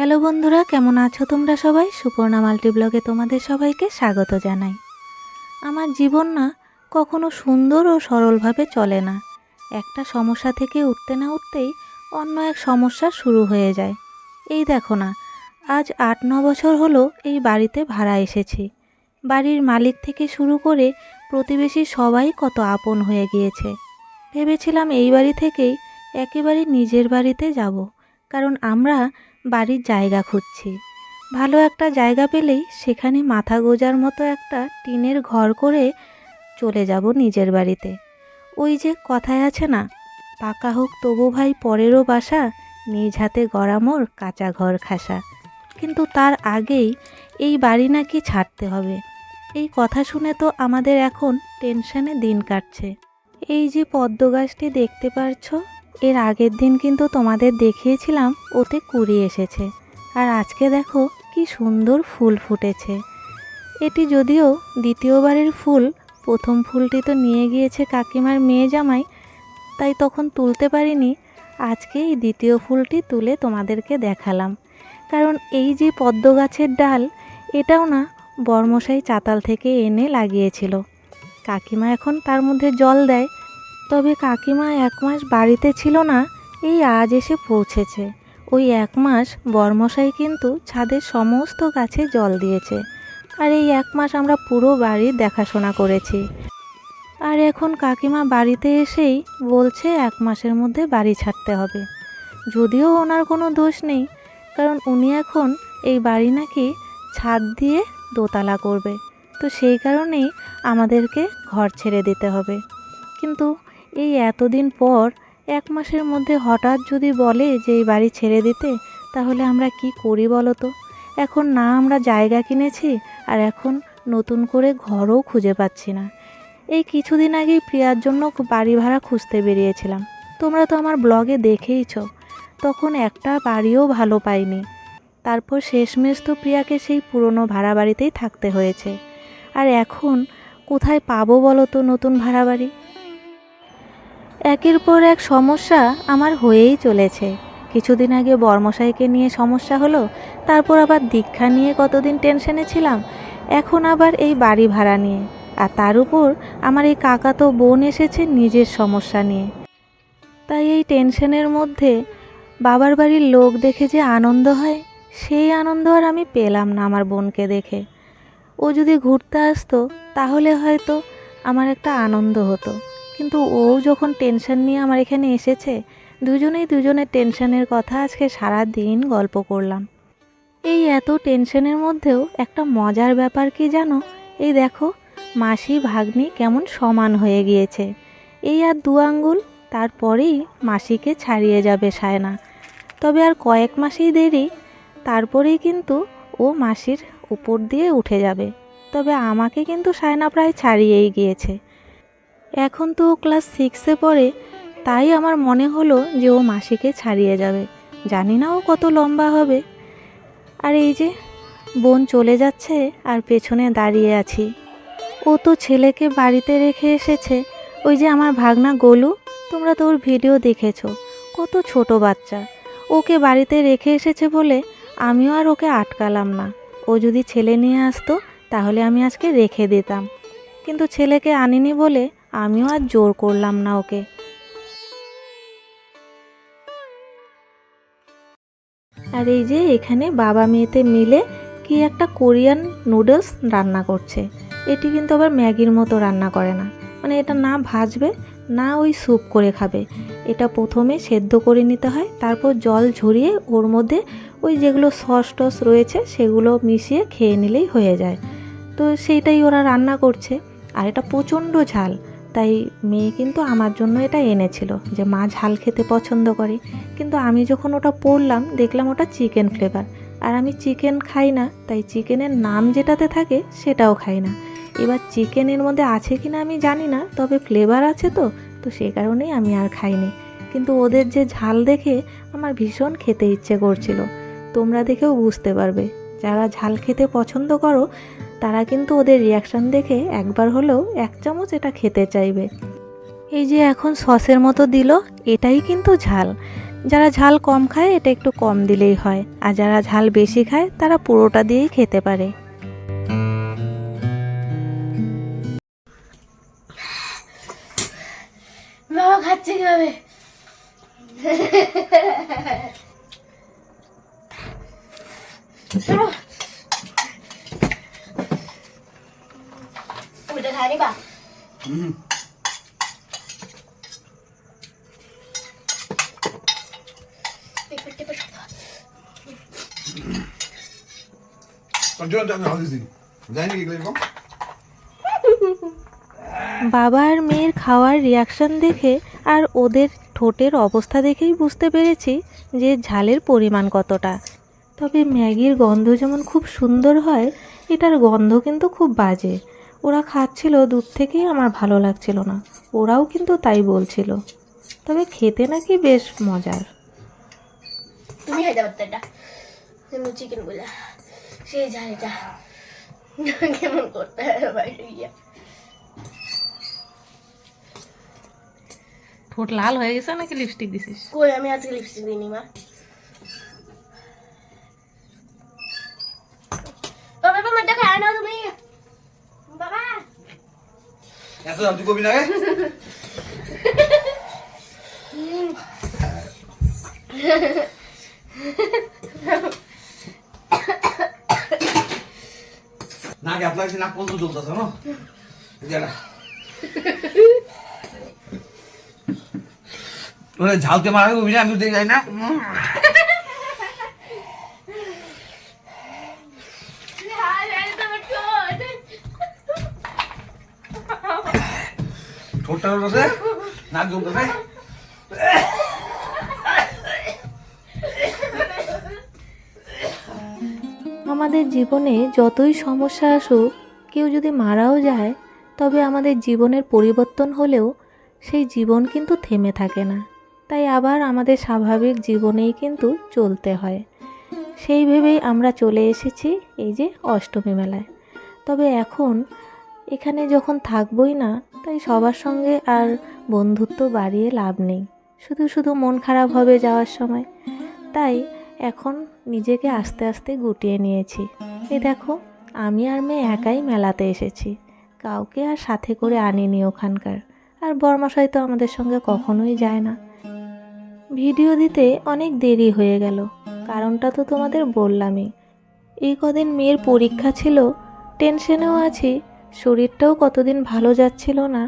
Hello বন্ধুরা, কেমন আছো তোমরা সবাই? সুপর্ণা মাল্টি ব্লগে তোমাদের সবাইকে স্বাগত জানাই। আমার জীবন না কখনো সুন্দর ও সরলভাবে চলে না। একটা সমস্যা থেকে উঠতে না উঠতেই অন্য এক সমস্যা শুরু হয়ে যায়। এই দেখো না, আজ আট ন বছর হলো এই বাড়িতে ভাড়া এসেছি। বাড়ির মালিক থেকে শুরু করে প্রতিবেশী সবাই কত আপন হয়ে গিয়েছে। ভেবেছিলাম এই বাড়ি থেকেই একেবারে নিজের বাড়িতে যাব, কারণ আমরা বাড়ির জায়গা খুঁজছি। ভালো একটা জায়গা পেলেই সেখানে মাথা গোজার মতো একটা টিনের ঘর করে চলে যাব নিজের বাড়িতে। ওই যে কথায় আছে না, পাকা হোক তবু ভাই পরেরও বাসা, নিজ হাতে গড়া মোর কাঁচা ঘর খাসা। কিন্তু তার আগেই এই বাড়ি নাকি ছাড়তে হবে। এই কথা শুনে তো আমাদের এখন টেনশনে দিন কাটছে। এই যে পদ্ম গাছটি দেখতে পারছ এর আগের দিন কিন্তু তোমাদের দেখিয়েছিলাম, ওতে কুড়ি এসেছে। আর আজকে দেখো কি সুন্দর ফুল ফুটেছে। এটি যদিও দ্বিতীয়বারের ফুল, প্রথম ফুলটি তো নিয়ে গিয়েছে কাকিমার মেয়ে জামাই, তাই তখন তুলতে পারিনি। আজকে এই দ্বিতীয় ফুলটি তুলে তোমাদেরকে দেখালাম। কারণ এই যে পদ্ম গাছের ডাল, এটাও না বর্মশাই চাতাল থেকে এনে লাগিয়েছিল। কাকিমা এখন তার মধ্যে জল দেয় তবে কাকিমা এক মাস বাড়িতে ছিল না, এই আজ এসে পৌঁছেছে। ওই এক মাস বর্মশাই কিন্তু ছাদের সমস্ত গাছে জল দিয়েছে। আর এই এক মাস আমরা পুরো বাড়ির দেখাশোনা করেছি। আর এখন কাকিমা বাড়িতে এসেই বলছে এক মাসের মধ্যে বাড়ি ছাড়তে হবে। যদিও ওনার কোনো দোষ নেই, কারণ উনি এখন এই বাড়ি নাকি ছাদ দিয়ে দোতলা করবে। তো সেই কারণেই আমাদেরকে ঘর ছেড়ে দিতে হবে। কিন্তু এই এতদিন পর এক মাসের মধ্যে হঠাৎ যদি বলে যে এই বাড়ি ছেড়ে দিতে, তাহলে আমরা কি করি বলো তো? এখন না আমরা জায়গা কিনেছি আর এখন নতুন করে ঘরও খুঁজে পাচ্ছি না। এই কিছুদিন আগেই প্রিয়ার জন্য বাড়ি ভাড়া খুঁজতে বেরিয়েছিলাম। তোমরা তো আমার ব্লগে দেখেইছ, তখন একটা বাড়িও ভালো পাইনি। তারপর শেষমেশ তো প্রিয়াকে সেই পুরনো ভাড়া বাড়িতেই থাকতে হয়েছে। আর এখন কোথায় পাবো বলো তো নতুন ভাড়া বাড়ি? একের পর এক সমস্যা আমার হয়েই চলেছে। কিছুদিন আগে বর্মশাইকে নিয়ে সমস্যা হলো, তারপর আবার দীক্ষা নিয়ে কতদিন টেনশনে ছিলাম, এখন আবার এই বাড়ি ভাড়া নিয়ে। আর তার উপর আমার এই কাকা তো বোন এসেছে নিজের সমস্যা নিয়ে। তাই এই টেনশনের মধ্যে বাবার বাড়ির লোক দেখে যে আনন্দ হয়, সেই আনন্দ আর আমি পেলাম না আমার বোনকে দেখে। ও যদি ঘুরতে আসতো, তাহলে হয়তো আমার একটা আনন্দ হতো। কিন্তু ও যখন টেনশন নিয়ে আমার এখানে এসেছে, দুজনেই দুজনের টেনশনের কথা আজকে সারা দিন গল্প করলাম। এই এত টেনশনের মধ্যেও একটা মজার ব্যাপার কি জানো? এই দেখো, মাসি ভাগ্নি কেমন সমান হয়ে গিয়েছে। এই আর দু আঙ্গুল, তারপরেই মাসিকে ছাড়িয়ে যাবে সায়না। তবে আর কয়েক মাসেই দেরি, তারপরেই কিন্তু ও মাসির উপর দিয়ে উঠে যাবে। তবে আমাকে কিন্তু সায়না প্রায় ছাড়িয়েই গিয়েছে। এখন তো ও ক্লাস সিক্সে পড়ে, তাই আমার মনে হলো যে ও মাসিকে ছাড়িয়ে যাবে। জানি না ও কত লম্বা হবে। আর এই যে, বোন চলে যাচ্ছে আর পেছনে দাঁড়িয়ে আছি। ও তো ছেলেকে বাড়িতে রেখে এসেছে। ওই যে আমার ভাগনা গোলু, তোমরা তো ওর ভিডিও দেখেছ। কত ছোট বাচ্চা। ওকে বাড়িতে রেখে এসেছে বলে আমিও আর ওকে আটকালাম না। ও যদি ছেলে নিয়ে আসতো, তাহলে আমি আজকে রেখে দিতাম। কিন্তু ছেলেকে আনিনি বলে আমিও আর জোর করলাম না ওকে। আর এই যে এখানে বাবা মেয়েতে মিলে কি একটা কোরিয়ান নুডলস রান্না করছে। এটি কিন্তু আবার ম্যাগির মতো রান্না করে না। মানে এটা না ভাজবে, না ওই স্যুপ করে খাবে। এটা প্রথমে সেদ্ধ করে নিতে হয়, তারপর জল ঝরিয়ে ওর মধ্যে ওই যেগুলো সস টস রয়েছে সেগুলো মিশিয়ে খেয়ে নিলেই হয়ে যায়। তো সেইটাই ওরা রান্না করছে। আর এটা প্রচণ্ড ঝাল। তাই মেয়ে কিন্তু আমার জন্য এটা এনেছিল যে মা ঝাল খেতে পছন্দ করে। কিন্তু আমি যখন ওটা পড়লাম দেখলাম ওটা চিকেন ফ্লেভার আর আমি চিকেন খাই না, তাই চিকেনের নাম যেটাতে থাকে সেটাও খাই না। এবার চিকেনের মধ্যে আছে কি না আমি জানি না, তবে ফ্লেভার আছে তো তো সে কারণেই আমি আর খাইনি। কিন্তু ওদের যে ঝাল দেখে আমার ভীষণ খেতে ইচ্ছে করছিল। তোমরা দেখেও বুঝতে পারবে, যারা ঝাল খেতে পছন্দ করো তারা কিন্তু ওদের রিয়াকশান দেখে একবার হলেও এক চামচ এটা খেতে চাইবে। এই যে এখন সসের মতো দিল এটাই কিন্তু ঝাল। যারা ঝাল কম খায় এটা একটু কম দিলেই হয়। আর যারা ঝাল বেশি খায় তারা পুরোটা দিয়েই খেতে পারে। বাবা খাচ্ছে কীভাবে? ওটা খায়নি বা Continua andando রাজনীতি জানি কি এরকম। বাবা আর মেয়ের খাওয়ার রিয়াকশন দেখে আর ওদের ঠোঁটের অবস্থা দেখেই বুঝতে পেরেছি যে ঝালের পরিমাণ কতটা। তবে ম্যাগির গন্ধ যেমন খুব সুন্দর হয় এটার গন্ধ কিন্তু খুব বাজে। ওরা খাচ্ছিল দূর থেকেই আমার ভালো লাগছিল না। ওরাও কিন্তু তাই বলছিল। তবে খেতে নাকি বেশ মজার। তুমি খাইতে পারতে এটা। চিকেনগুলা। সেই ঝালটা কেমন করতে হয় বাইরে গিয়া ঠোঁট লাল হয়ে গেছে নাকি লিপস্টিক দিছিস? কই আমি আজকে লিপস্টিক দিইনি মা বাবা বাবা এটা খায় না তুমি বাবা এত দাম তুই কবি না রে? না গ্যাপ লাগছে না পর্যন্ত চলতেছে না ঝালতে মারা কবি না? আমি দেখে না। ঠোঁটটা নাক আমাদের জীবনে যতই সমস্যা আসুক, কেউ যদি মারাও যায়, তবে আমাদের জীবনের পরিবর্তন হলেও সেই জীবন কিন্তু থেমে থাকে না। তাই আবার আমাদের স্বাভাবিক জীবনেই কিন্তু চলতে হয়। সেই ভেবেই আমরা চলে এসেছি এই যে অষ্টমী মেলায়। তবে এখন এখানে যখন থাকবই না তাই সবার সঙ্গে আর বন্ধুত্ব বাড়িয়ে লাভ নেই। শুধু শুধু মন খারাপ হবে যাওয়ার সময়। তাই এখন নিজেকে আস্তে আস্তে গুটিয়ে নিয়েছি। এ দেখো, আমি আর মেয়ে একাই মেলাতে এসেছি। কাউকে আর সাথে করে আনিনি ওখানকার। আর বর্মাশাই তো আমাদের সঙ্গে কখনোই যায় না। ভিডিও দিতে অনেক দেরি হয়ে গেল। কারণটা তো তোমাদের বললামই। এই কদিন মেয়ের পরীক্ষা ছিল, টেনশনেও আছি শরীরটাও কতদিন ভালো যাচ্ছিল না,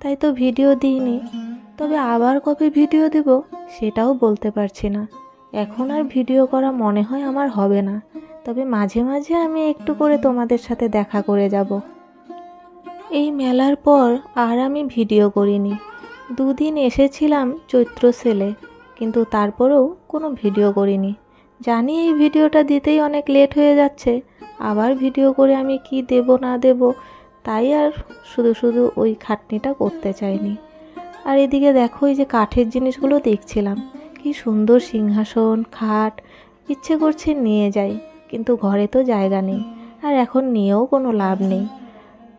তাই তো ভিডিও দিইনি। তবে আবার কবে ভিডিও দেব সেটাও বলতে পারছি না। এখন আর ভিডিও করা মনে হয় আমার হবে না। তবে মাঝে মাঝে আমি একটু করে তোমাদের সাথে দেখা করে যাব। এই মেলার পর আর আমি ভিডিও করিনি। দুদিন এসেছিলাম চৈত্র সেলে, কিন্তু তারপরেও কোনো ভিডিও করিনি। জানি এই ভিডিওটা দিতেই অনেক লেট হয়ে যাচ্ছে আবার ভিডিও করে আমি কি দেব, না দেব, তাই আর শুধু শুধু ওই খাটনিটা করতে চাইনি। আর এদিকে দেখো, এই যে কাঠের জিনিসগুলো দেখছিলাম। কি সুন্দর সিংহাসন, খাট, ইচ্ছে করছে নিয়ে যাই, কিন্তু ঘরে তো জায়গা নেই, আর এখন নিয়েও কোনো লাভ নেই।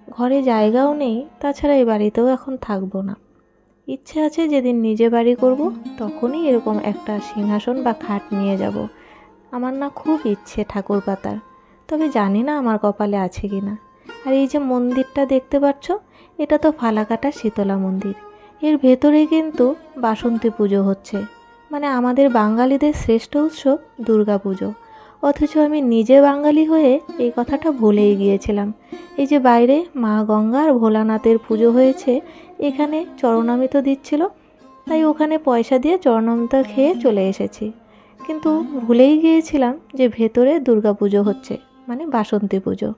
ঘরে জায়গাও নেই, তাছাড়া এই বাড়িতেও এখন থাকব না। ইচ্ছে আছে যেদিন নিজে বাড়ি করব, তখনই এরকম একটা সিংহাসন বা খাট নিয়ে যাব। আমার না খুব ইচ্ছে ঠাকুর পাতার। তবে জানি না আমার কপালে আছে কি না। আর এই যে মন্দিরটা দেখতে পাচ্ছ, এটা তো ফালাকাটা শীতলা মন্দির। এর ভেতরে কিন্তু বাসন্তী পুজো হচ্ছে। মানে আমাদের বাঙালিদের শ্রেষ্ঠ উৎসব দুর্গা পুজো। অথচ আমি নিজে বাঙালি হয়ে এই কথাটা ভুলেই গিয়েছিলাম। এই যে বাইরে মা গঙ্গা আর ভোলানাথের পুজো হয়েছে, এখানে চরণামিত দিচ্ছিল, তাই ওখানে পয়সা দিয়ে চরণামিত খেয়ে চলে এসেছি। কিন্তু ভুলেই গিয়েছিলাম যে ভেতরে দুর্গা পুজো হচ্ছে। মানে বাসন্তী পুজো।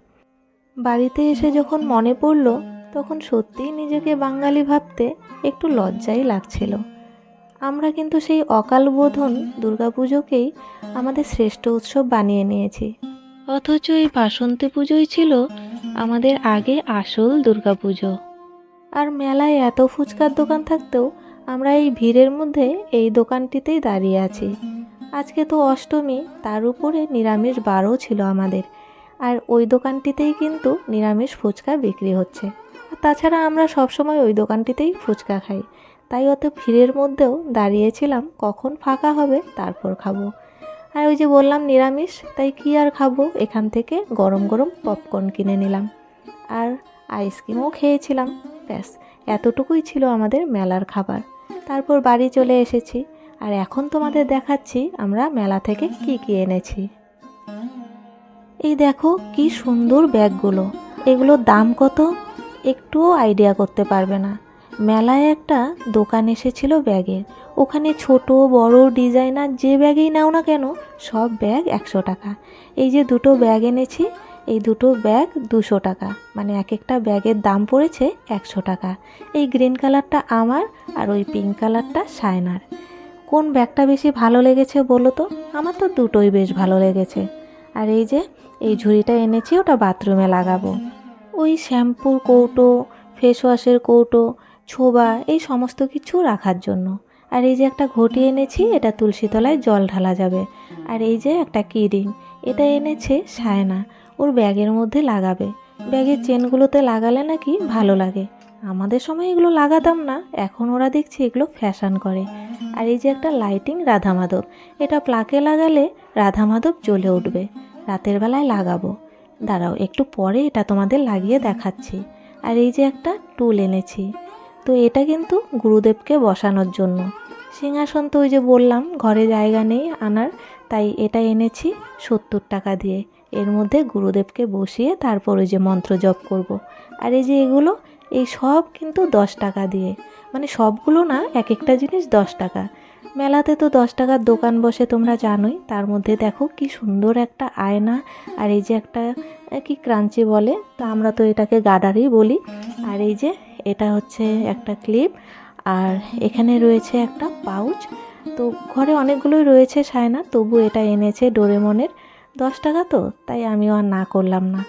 বাড়িতে এসে যখন মনে পড়ল, তখন সত্যিই নিজেকে বাঙালি ভাবতে একটু লজ্জাই লাগছিল। আমরা কিন্তু সেই অকাল বোধন দুর্গাপুজোকেই আমাদের শ্রেষ্ঠ উৎসব বানিয়ে নিয়েছি। অথচ এই বাসন্তী পুজোই ছিল আমাদের আগে আসল দুর্গাপুজো আর মেলায় এত ফুচকার দোকান থাকতেও আমরা এই ভিড়ের মধ্যে এই দোকানটিতেই দাঁড়িয়ে আছি। আজকে তো অষ্টমী, তার উপরে নিরামিষ বারও ছিল আমাদের। আর ওই দোকানটিতেই কিন্তু নিরামিষ ফুচকা বিক্রি হচ্ছে। আর তাছাড়া আমরা সবসময় ওই দোকানটিতেই ফুচকা খাই। তাই অত ভিড়ের মধ্যেও দাঁড়িয়েছিলাম, কখন ফাঁকা হবে তারপর খাব। আর ওই যে বললাম নিরামিষ, তাই কি আর খাব? এখান থেকে গরম গরম পপকর্ন কিনে নিলাম। আর আইসক্রিমও খেয়েছিলাম, ব্যাস, এতটুকুই ছিল আমাদের মেলার খাবার। তারপর বাড়ি চলে এসেছি, আর এখন তোমাদের দেখাচ্ছি আমরা মেলা থেকে কি কি এনেছি। এই দেখো কি সুন্দর ব্যাগগুলো। এগুলোর দাম কত? একটুও আইডিয়া করতে পারবে না। মেলায় একটা দোকান এসেছিল ব্যাগের। ওখানে ছোট, বড়, ডিজাইনার যে ব্যাগেই নাও না কেন, সব ব্যাগ একশো টাকা। এই যে দুটো ব্যাগ এনেছি, এই দুটো ব্যাগ দুশো টাকা। মানে এক একটা ব্যাগের দাম পড়েছে একশো টাকা। এই গ্রিন কালারটা আমার আর ওই পিঙ্ক কালারটা সায়নার কোন ব্যাগটা বেশি ভালো লেগেছে বলো তো? আমার তো দুটোই বেশ ভালো লেগেছে। আর এই যে, এই ঝুড়িটা এনেছি, ওটা বাথরুমে লাগাবো। ওই শ্যাম্পুর কৌটো ফেস ওয়াশের কৌটো, ছোবা, এই সমস্ত কিছু রাখার জন্য। আর এই যে একটা ঘটি এনেছি, এটা তুলসী তলায় জল ঢালা যাবে। আর এই যে একটা কিরিং এটা এনেছে সায়না, ওর ব্যাগের মধ্যে লাগাবে। ব্যাগের চেনগুলোতে লাগালে নাকি ভালো লাগে। আমাদের সময় এগুলো লাগাতাম না, এখন ওরা দেখছি এগুলো ফ্যাশন করে। আর এই যে একটা লাইটিং রাধা মাধব এটা প্লাকে লাগালে রাধা মাধব জ্বলে উঠবে। রাতের বেলায় লাগাবো। দাঁড়াও, একটু পরে এটা তোমাদের লাগিয়ে দেখাচ্ছি। আর এই যে একটা টুল এনেছি। তো এটা কিন্তু গুরুদেবকে বসানোর জন্য। সিংহাসন তো ওই যে বললাম, ঘরে জায়গা নেই আনার, তাই এটা এনেছি সত্তর টাকা দিয়ে। এর মধ্যে গুরুদেবকে বসিয়ে তারপর ওই যে মন্ত্র জপ করব। আর এই যে এগুলো, এই সব কিন্তু দশ টাকা দিয়ে। মানে সবগুলো না এক একটা জিনিস দশ টাকা। মেলাতে তো দশ টাকার দোকান বসে তোমরা জানোই, তার মধ্যে দেখো কি সুন্দর একটা আয়না, আর এই যে একটা কি ক্রাঞ্চি বলে, তো আমরা তো এটাকে গাডারই বলি। আর এই যে এটা হচ্ছে একটা ক্লিপ, আর এখানে রয়েছে একটা পাউচ। তো ঘরে অনেকগুলোই রয়েছে সায়না, তবু এটা এনেছে ডোরেমনের। দশ টাকা তো, তাই আমিও আর না করলাম না।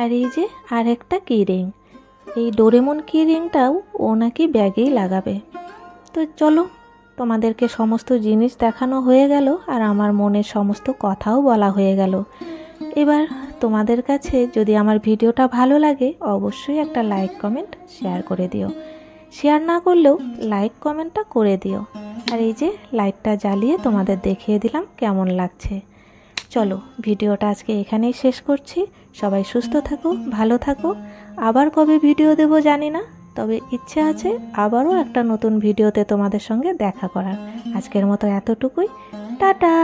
আর এই যে আর একটা কি রিং এই ডোরেমন কি রিংটাও ও নাকি ব্যাগেই লাগাবে। তো চলো তোমাদেরকে সমস্ত জিনিস দেখানো হয়ে গেল আর আমার মনের সমস্ত কথাও বলা হয়ে গেল। এবার তোমাদের কাছে যদি আমার ভিডিওটা ভালো লাগে, অবশ্যই একটা লাইক, কমেন্ট, শেয়ার করে দিও। শেয়ার না করলেও লাইক, কমেন্টটা করে দিও। আর এই যে লাইটটা জ্বালিয়ে তোমাদের দেখিয়ে দিলাম কেমন লাগছে। চলো, ভিডিওটা আজকে এখানেই শেষ করছি। সবাই সুস্থ থাকো, ভালো থাকো। আবার কবে ভিডিও দেবো জানি না। তবে ইচ্ছে আছে আবারও একটা নতুন ভিডিওতে তোমাদের সঙ্গে দেখা করার। আজকের মতো এতটুকুই। টাটা!